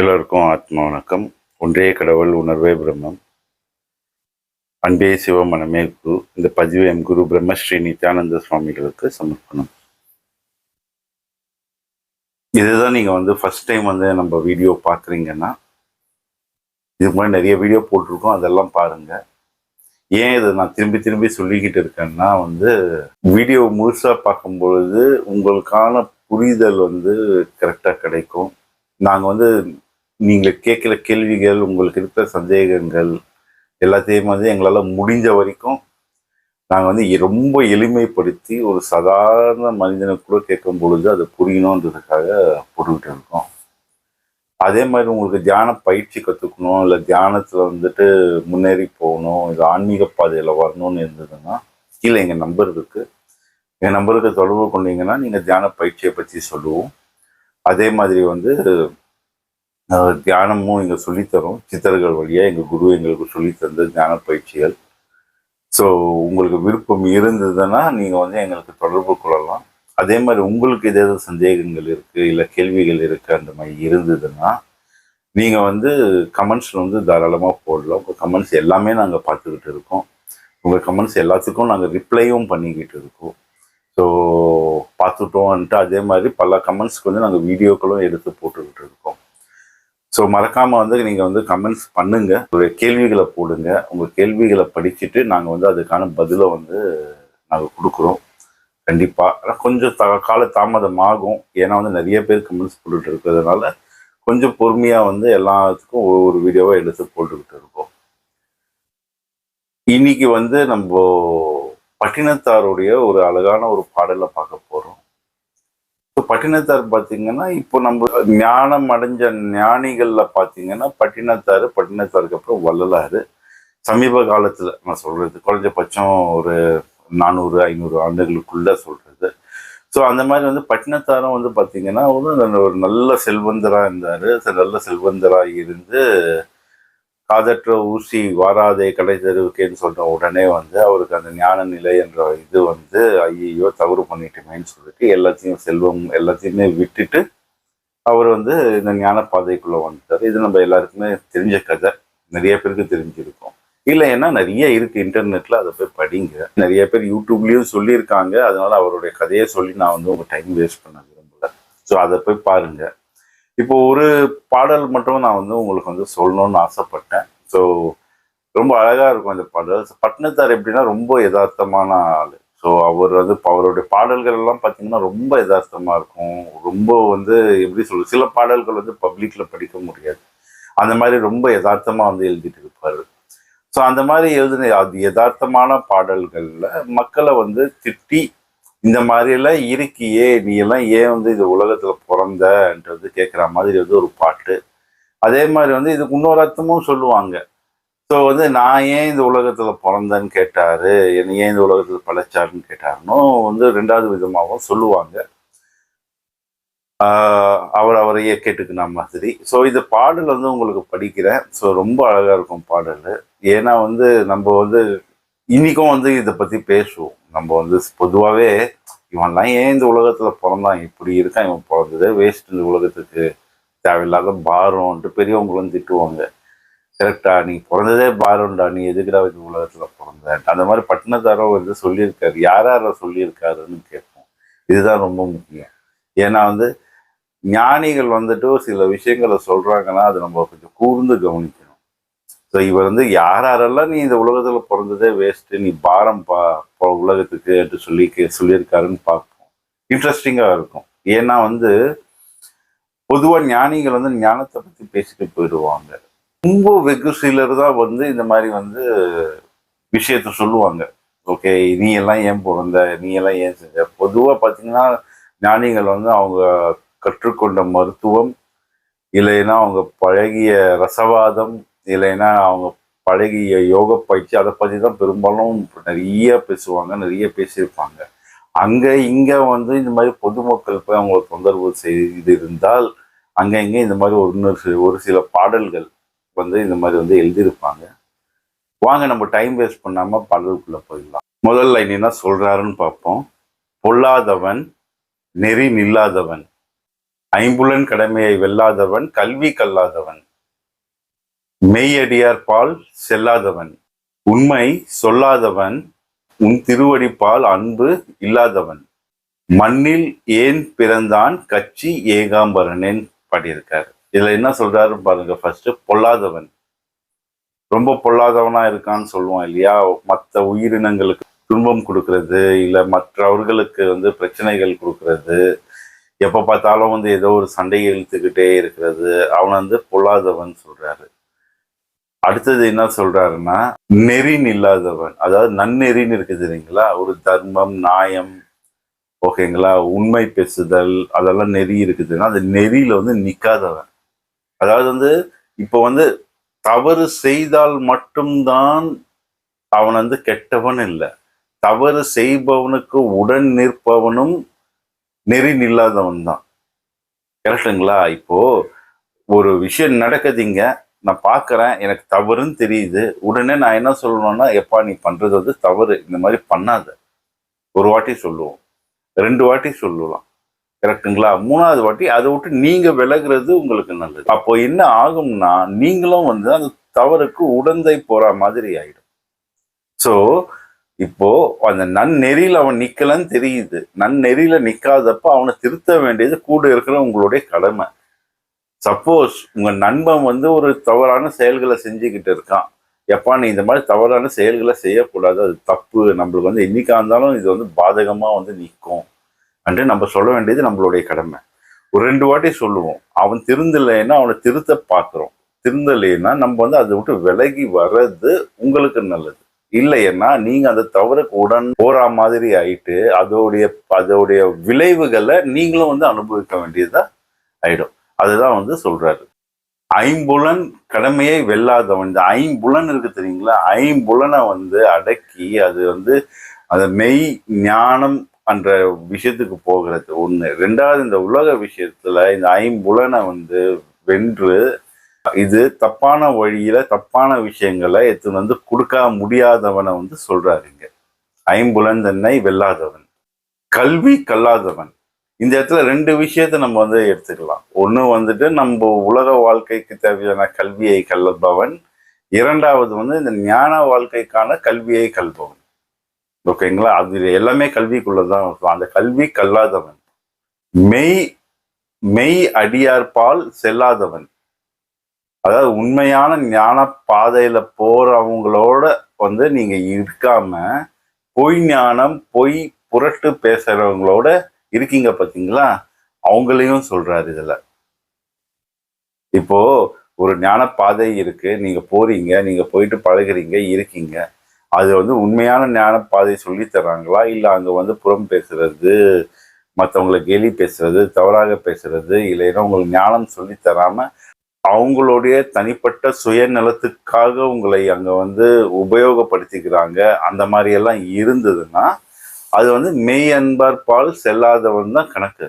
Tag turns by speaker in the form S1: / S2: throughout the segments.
S1: எல்லோருக்கும் ஆத்ம வணக்கம். ஒன்றே கடவுள் உணர்வே பிரம்மம். அன்பே சிவமனமே குரு இந்த பதிவு எம் குரு பிரம்மஸ்ரீ நித்யானந்த சுவாமிகளுக்கு சமர்ப்பணம். இதுதான் நீங்கள் வந்து ஃபஸ்ட் டைம் வந்து நம்ம வீடியோ பார்க்குறீங்கன்னா இதுக்கு முன்னாடி நிறைய வீடியோ போட்டிருக்கோம் அதெல்லாம் பாருங்கள் ஏன் இதை நான் திரும்பி திரும்பி சொல்லிக்கிட்டு இருக்கேன்னா வந்து வீடியோ முழுசாக பார்க்கும் பொழுது உங்களுக்கான புரிதல் வந்து கரெக்டாக கிடைக்கும். நாங்கள் வந்து நீங்கள் கேட்குற கேள்விகள் உங்களுக்கு இருக்கிற சந்தேகங்கள் எல்லாத்தையும் வந்து எங்களால் முடிஞ்ச வரைக்கும் நாங்கள் வந்து ரொம்ப எளிமைப்படுத்தி ஒரு சாதாரண மனிதனுக்கு கூட கேட்கும் பொழுது அது புரியணுன்றதுக்காக போட்டுக்கிட்டு இருக்கோம். அதே மாதிரி உங்களுக்கு தியான பயிற்சி கற்றுக்கணும் இல்லை தியானத்தில் வந்துட்டு முன்னேறி போகணும் இல்லை ஆன்மீக பாதையில் வரணும்னு இருந்ததுன்னா கீழே எங்கள் நம்பர் இருக்குது எங்கள் நம்பருக்கு தொடர்பு கொண்டீங்கன்னா நீங்கள் தியான பயிற்சியை பற்றி சொல்லுவோம். அதே மாதிரி வந்து தியானமும் இங்கே சொல்லித்தரோம். சித்தர்கள் வழியாக எங்கள் குரு எங்களுக்கு சொல்லித்தந்த தியான பயிற்சிகள். ஸோ உங்களுக்கு விருப்பம் இருந்ததுன்னா நீங்கள் வந்து எங்களுக்கு தொடர்பு கொள்ளலாம். அதே மாதிரி உங்களுக்கு ஏதாவது சந்தேகங்கள் இருக்குது இல்லை கேள்விகள் இருக்குது அந்த மாதிரி இருந்ததுன்னா நீங்கள் வந்து கமெண்ட்ஸில் வந்து தாராளமாக போடலாம். உங்கள் கமெண்ட்ஸ் எல்லாமே நாங்கள் பார்த்துக்கிட்டு இருக்கோம். உங்கள் கமெண்ட்ஸ் எல்லாத்துக்கும் நாங்கள் ரிப்ளையும் பண்ணிக்கிட்டு இருக்கோம். ஸோ பார்த்துட்டோம்ன்ட்டு அதே மாதிரி பல கமெண்ட்ஸ்க்கு வந்து நாங்கள் வீடியோக்களும் எடுத்து போட்டுக்கிட்டு இருக்கோம். ஸோ மறக்காமல் வந்து நீங்கள் வந்து கமெண்ட்ஸ் பண்ணுங்க. உங்களுடைய கேள்விகளை போடுங்க. உங்கள் கேள்விகளை படிச்சுட்டு நாங்கள் வந்து அதுக்கான பதிலை வந்து நாங்கள் கொடுக்குறோம். கண்டிப்பாக ஆனால் கொஞ்சம் த கால தாமதம் ஆகும் ஏன்னா வந்து நிறைய பேர் கமெண்ட்ஸ் போட்டுட்டு இருக்கிறதுனால கொஞ்சம் பொறுமையாக வந்து எல்லாத்துக்கும் ஒவ்வொரு வீடியோவாக எடுத்து போட்டுக்கிட்டு இருக்கோம். இன்னைக்கு வந்து நம்ம பட்டினத்தாருடைய ஒரு அழகான ஒரு பாடலை பார்க்க போகிறோம் பட்டினத்தார் பார்த்தீங்கன்னா இப்போ நம்ம ஞானம் அடைஞ்ச ஞானிகளில் பார்த்தீங்கன்னா பட்டினத்தார் பட்டினத்தாருக்கு அப்புறம் வள்ளலாறு சமீப காலத்தில் நான் சொல்கிறது குறைஞ்சபட்சம் ஒரு நானூறு ஐநூறு ஆண்டுகளுக்குள்ளே சொல்கிறது ஸோ அந்த மாதிரி வந்து பட்டினத்தாரும் வந்து பார்த்தீங்கன்னா ஒரு நல்ல செல்வந்தராக இருந்தார். நல்ல செல்வந்தராக இருந்து காதற்ற ஊசி வாராதே கடை தெருவுக்கேன்னு சொல்ற உடனே வந்து அவருக்கு அந்த ஞான நிலை என்ற இது வந்து ஐயோ தவறு பண்ணிட்டோமேன்னு சொல்லிட்டு எல்லாத்தையும் செல்வம் எல்லாத்தையுமே விட்டுட்டு அவர் வந்து இந்த ஞான பாதைக்குள்ளே வந்துட்டார். இது நம்ம எல்லாருக்குமே தெரிஞ்ச கதை. நிறைய பேருக்கு தெரிஞ்சிருக்கும். இல்லைன்னா நிறைய இருக்குது இன்டர்நெட்டில் அதை போய் படிங்க. நிறைய பேர் யூடியூப்லேயும் சொல்லியிருக்காங்க. அதனால அவருடைய கதையை சொல்லி நான் வந்து உங்கள் டைம் வேஸ்ட் பண்ண விரும்பல. ஸோ அதை போய் பாருங்கள் இப்போ ஒரு பாடல் மட்டும் நான் வந்து உங்களுக்கு வந்து சொல்லணும்னு ஆசைப்பட்டேன். ஸோ ரொம்ப அழகாக இருக்கும் அந்த பாடல். பட்னத்தார் எப்படின்னா ரொம்ப யதார்த்தமான ஆள். ஸோ அவர் வந்து அவருடைய பாடல்கள் எல்லாம் பார்த்தீங்கன்னா ரொம்ப யதார்த்தமாக இருக்கும். ரொம்ப வந்து எப்படி சொல்றது சில பாடல்கள் வந்து பப்ளிக்கில் படிக்க முடியாது. அந்த மாதிரி ரொம்ப யதார்த்தமாக வந்து எழுதிட்டு இருப்பார். ஸோ அந்த மாதிரி எழுதின அது யதார்த்தமான பாடல்களில் மக்களை வந்து திட்டி இந்த மாதிரியெல்லாம் இருக்கியே நீ எல்லாம் ஏன் வந்து இது உலகத்தில் பிறந்தன்றது கேட்குற மாதிரி வந்து ஒரு பாட்டு. அதே மாதிரி வந்து இதுக்கு இன்னொரு அர்த்தமும் சொல்லுவாங்க. ஸோ வந்து நான் ஏன் இந்த உலகத்தில் பிறந்தேன்னு கேட்டார் என்னை ஏன் இந்த உலகத்தில் படைச்சாருன்னு கேட்டாருன்னு வந்து ரெண்டாவது விதமாகவும் சொல்லுவாங்க. அவர் அவரையே கேட்டுக்கின மாதிரி. ஸோ இந்த பாடல் வந்து உங்களுக்கு படிக்கிறேன். ஸோ ரொம்ப அழகாக இருக்கும் பாடல். ஏன்னா வந்து நம்ம வந்து இன்றைக்கும் வந்து இதை பற்றி பேசுவோம். நம்ம வந்து பொதுவாகவே இவன்லாம் ஏன் இந்த உலகத்தில் பிறந்தான்? இப்படி இருக்கான் இவன் பிறந்ததே வேஸ்ட் இந்த உலகத்துக்கு. தேவையில்லாத பாரம்ன்ட்டு பெரியவங்களும் திட்டுவாங்க. கரெக்டா நீ பிறந்ததே பாரம்டா நீ எதுக்குடா இந்த உலகத்தில் பிறந்த? அந்த மாதிரி பட்டினத்தாரோ வந்து சொல்லியிருக்காரு. யார் யாரை சொல்லியிருக்காருன்னு கேட்போம். இதுதான் ரொம்ப முக்கியம். ஏன்னா வந்து ஞானிகள் வந்துட்டு சில விஷயங்களை சொல்கிறாங்கன்னா அது நம்ம கொஞ்சம் கூர்ந்து கவனிக்கணும். ஸோ இவர் வந்து யார் யாரெல்லாம் நீ இந்த உலகத்தில் பிறந்ததே வேஸ்ட்டு நீ பாரம் பா உலகத்துக்கு என்று சொல்லி கே- சொல்லியிருக்காருன்னு பார்ப்போம். இன்ட்ரெஸ்டிங்காக இருக்கும். ஏன்னா வந்து பொதுவாக ஞானிகள் வந்து ஞானத்தை பற்றி பேசிட்டு போயிடுவாங்க. ரொம்ப வெகு சிலர் தான் வந்து இந்த மாதிரி வந்து விஷயத்த சொல்லுவாங்க. ஓகே நீ எல்லாம் ஏன் பிறந்த நீ எல்லாம் ஏன் செஞ்ச? பொதுவாக பார்த்தீங்கன்னா ஞானிகள் வந்து அவங்க கற்றுக்கொண்ட மருத்துவம் இல்லைன்னா அவங்க பழகிய ரசவாதம் இல்லைன்னா அவங்க பழகிய யோக பயிற்சி அதை பற்றி தான் பெரும்பாலும் நிறைய பேசுவாங்க நிறைய பேசியிருப்பாங்க. அங்கே இங்கே வந்து இந்த மாதிரி பொதுமக்கள் போய் அவங்களை தொந்தரவு செய்து இருந்தால் அங்கே இங்கே இந்த மாதிரி ஒரு சில- ஒரு சில பாடல்கள் வந்து இந்த மாதிரி வந்து எழுதியிருப்பாங்க. வாங்க நம்ம டைம் வேஸ்ட் பண்ணாமல் பாடலுக்குள்ளே போயிடலாம். முதல் லைன் என்ன சொல்கிறாருன்னு பார்ப்போம். பொல்லாதவன் நெறி நில்லாதவன். ஐம்புலன் கடமையை வெல்லாதவன் கல்வி கல்லாதவன். மெய்யடியார் பால் செல்லாதவன் உண்மை சொல்லாதவன் உன் திருவடிப்பால் அன்பு இல்லாதவன். மண்ணில் ஏன் பிறந்தான் கட்சி ஏகாம்பரனேன் பாடியிருக்காரு. இதுல என்ன சொல்றாரு பாருங்க ஃபர்ஸ்ட் பொல்லாதவன். ரொம்ப பொல்லாதவனா இருக்கான்னு சொல்லுவான் இல்லையா? மற்ற உயிரினங்களுக்கு துன்பம் கொடுக்கறது இல்லை மற்றவர்களுக்கு வந்து பிரச்சனைகள் கொடுக்கறது. எப்போ பார்த்தாலும் வந்து ஏதோ ஒரு சண்டையை இழுத்துக்கிட்டே இருக்கிறது. அவன் வந்து பொல்லாதவன் சொல்றாரு. அடுத்தது என்ன சொல்றாருன்னா நெறின் இல்லாதவன். அதாவது நன்னெறின்னு இருக்குது இல்லைங்களா ஒரு தர்மம் நியாயம் ஓகேங்களா? உண்மை பேசுதல் அதெல்லாம் நெறி இருக்குதுன்னா அந்த நெறியில வந்து நிற்காதவன் அதாவது வந்து இப்போ வந்து தவறு செய்தால் மட்டும்தான் அவன் வந்து கெட்டவன் இல்லை. தவறு செய்பவனுக்கு உடன் நிற்பவனும் நெறி நில்லாதவன் தான். கரெக்டுங்களா இப்போ ஒரு விஷயம் நடக்குதுங்க. நான் பார்க்குறேன் எனக்கு தவறுன்னு தெரியுது. உடனே நான் என்ன சொல்லணும்னா எப்பா நீ பண்ணுறது வந்து தவறு. இந்த மாதிரி பண்ணாத. ஒரு வாட்டி சொல்லுவோம். ரெண்டு வாட்டி சொல்லலாம். கரெக்டுங்களா? மூணாவது வாட்டி அதை விட்டு நீங்கள் விலகுறது உங்களுக்கு நல்லது. அப்போ என்ன ஆகும்னா நீங்களும் வந்து அந்த தவறுக்கு உடந்தை போகிற மாதிரி ஆகிடும் ஸோ இப்போ அந்த நன்னெறியில் அவன் நிக்கலன்னு தெரியுது. நன்னெறியில நிக்காதப்ப அவனை திருத்த வேண்டியது கூட இருக்கிற உங்களுடைய கடமை. சப்போஸ் உங்கள் நண்பன் வந்து ஒரு தவறான செயல்களை செஞ்சுக்கிட்டு இருக்கான். எப்பா நீ இந்த மாதிரி தவறான செயல்களை செய்யக்கூடாது. அது தப்பு. நம்மளுக்கு வந்து என்றைக்காக இருந்தாலும் இது வந்து பாதகமாக வந்து நிற்கும். என்று நம்ம சொல்ல வேண்டியது நம்மளுடைய கடமை. ஒரு ரெண்டு வாட்டி சொல்லுவோம். அவன் திருந்தலைன்னா அவனை திருத்த பார்க்குறோம் திருந்தலைன்னா நம்ம வந்து அதை விட்டு விலகி வர்றது உங்களுக்கு நல்லது. இல்லைன்னா நீங்கள் அந்த தவறுக்கு உடன் போகிற மாதிரி ஆயிட்டு அதோடைய அதோடைய விளைவுகளை நீங்களும் வந்து அனுபவிக்க வேண்டியதாக ஆயிடும். அதுதான் வந்து சொல்றாரு. ஐம்புலன் கடமையை வெல்லாதவன். இந்த ஐம்புலன் இருக்கு தெரியுங்களா? ஐம்புலனை வந்து அடக்கி அது வந்து அந்த மெய் ஞானம் என்ற விஷயத்துக்கு போகிறது ஒண்ணு. ரெண்டாவது இந்த உலக விஷயத்துல இந்த ஐம்புலனை வந்து வென்று இது தப்பான வழியில தப்பான விஷயங்களை எடுத்துன்னு வந்து கொடுக்க முடியாதவனை வந்து சொல்றாருங்க ஐம்புலன் தன்னை வெல்லாதவன். கல்வி கல்லாதவன். இந்த இடத்துல ரெண்டு விஷயத்த நம்ம வந்து எடுத்துக்கலாம். ஒன்று வந்துட்டு நம்ம உலக வாழ்க்கைக்கு தேவையான கல்வியை கல்பவன். இரண்டாவது வந்து இந்த ஞான வாழ்க்கைக்கான கல்வியை கல்பவன். ஓகேங்களா? அது எல்லாமே கல்விக்குள்ளதான் வரும். அந்த கல்வி கல்லாதவன். மெய் மெய் அடியார்பால் செல்லாதவன். அதாவது உண்மையான ஞான பாதையில போறவங்களோட வந்து நீங்க இருக்காம பொய் ஞானம் பொய் புரட்டு பேசுறவங்களோட இருக்கீங்க பார்த்தீங்களா அவங்களையும் சொல்றாரு இதுல. இப்போ ஒரு ஞான பாதை இருக்கு. நீங்க போறீங்க நீங்க போயிட்டு பழகுறீங்க இருக்கீங்க. அது வந்து உண்மையான ஞான பாதை சொல்லி தர்றாங்களா? இல்ல அங்க வந்து புறம் பேசுறது மற்றவங்களை கேலி பேசுறது தவறாக பேசுறது இல்லைன்னா உங்களுக்கு ஞானம் சொல்லி தராம அவங்களுடைய தனிப்பட்ட சுயநலத்துக்காக உங்களை அங்க வந்து உபயோகப்படுத்திக்கிறாங்க. அந்த மாதிரி எல்லாம் இருந்ததுன்னா அது வந்து மெய் அன்பார் பால் செல்லாதவன் தான் கணக்கு.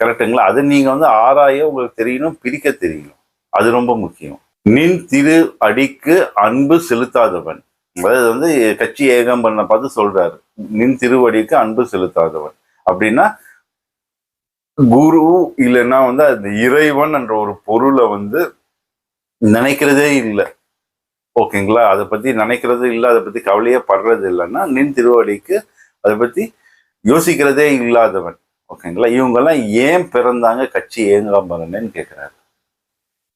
S1: கரெக்டுங்களா அது நீங்க வந்து ஆராய உங்களுக்கு தெரியணும் பிரிக்க தெரியணும். அது ரொம்ப முக்கியம். நின் திரு அடிக்கு அன்பு செலுத்தாதவன். அதாவது வந்து கட்சி ஏகம்பரனை பார்த்து சொல்றாரு. நின் திருவடிக்கு அன்பு செலுத்தாதவன். அப்படின்னா குரு இல்லைன்னா வந்து அந்த இறைவன் என்ற ஒரு பொருளை வந்து நினைக்கிறதே இல்லை. ஓகேங்களா அதை பத்தி நினைக்கிறது இல்லை அதை பத்தி கவலையே படுறது இல்லைன்னா நின் திருவடிக்கு அதை பத்தி யோசிக்கிறதே இல்லாதவன். ஓகேங்களா? இவங்கெல்லாம் ஏன் பிறந்தாங்க? கட்சி ஏங்காம்பரன்னு கேட்குறாரு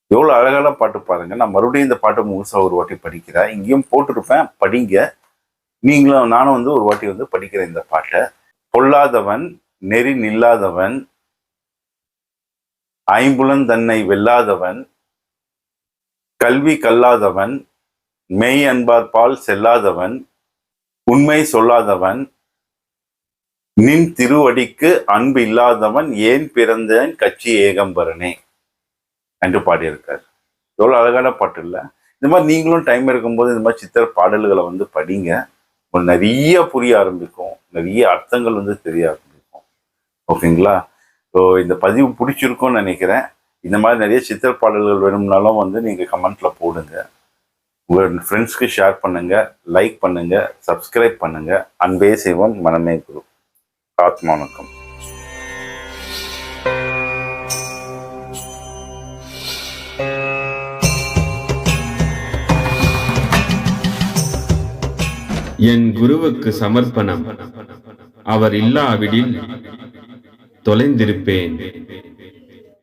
S1: எவ்வளவு அழகான பாட்டு பாருங்க. நான் மறுபடியும் இந்த பாட்டு முழுசாக ஒரு வாட்டி படிக்கிறேன். இங்கேயும் போட்டிருப்பேன். படிங்க. நீங்களும் நானும் வந்து ஒரு வாட்டி வந்து படிக்கிறேன் இந்த பாட்டை. பொல்லாதவன் நெறி நில்லாதவன் ஐம்புலன் தன்னை வெல்லாதவன் கல்வி கல்லாதவன் மெய் அன்பார் பால் செல்லாதவன் உண்மை சொல்லாதவன் நின் திருவடிக்கு அன்பு இல்லாதவன் ஏன் பிறந்தேன்? கட்சி ஏகம்பரனே. என்று பாடியிருக்கார். எவ்வளோ அழகான பாட்டு இல்லை இந்த மாதிரி நீங்களும் டைம் இருக்கும்போது இந்த மாதிரி சித்திர பாடல்களை வந்து படிங்க. உங்களுக்கு நிறைய புரிய ஆரம்பிக்கும். நிறைய அர்த்தங்கள் வந்து தெரிய ஆரம்பிக்கும். ஓகேங்களா? ஸோ இந்த பதிவு பிடிச்சிருக்கும்னு நினைக்கிறேன். இந்த மாதிரி நிறைய சித்திர பாடல்கள் வேணும்னாலும் வந்து நீங்கள் கமெண்ட்ல போடுங்க. உங்கள் ஃப்ரெண்ட்ஸ்க்கு ஷேர் பண்ணுங்க. லைக் பண்ணுங்க. சப்ஸ்கிரைப் பண்ணுங்க. அன்பே சிவம் மனமே குரு. ஆத்மானுக்கும்
S2: என் குருவுக்கு சமர்ப்பணம். அவர் இல்லாவிடில் தொலைந்திருப்பேன்.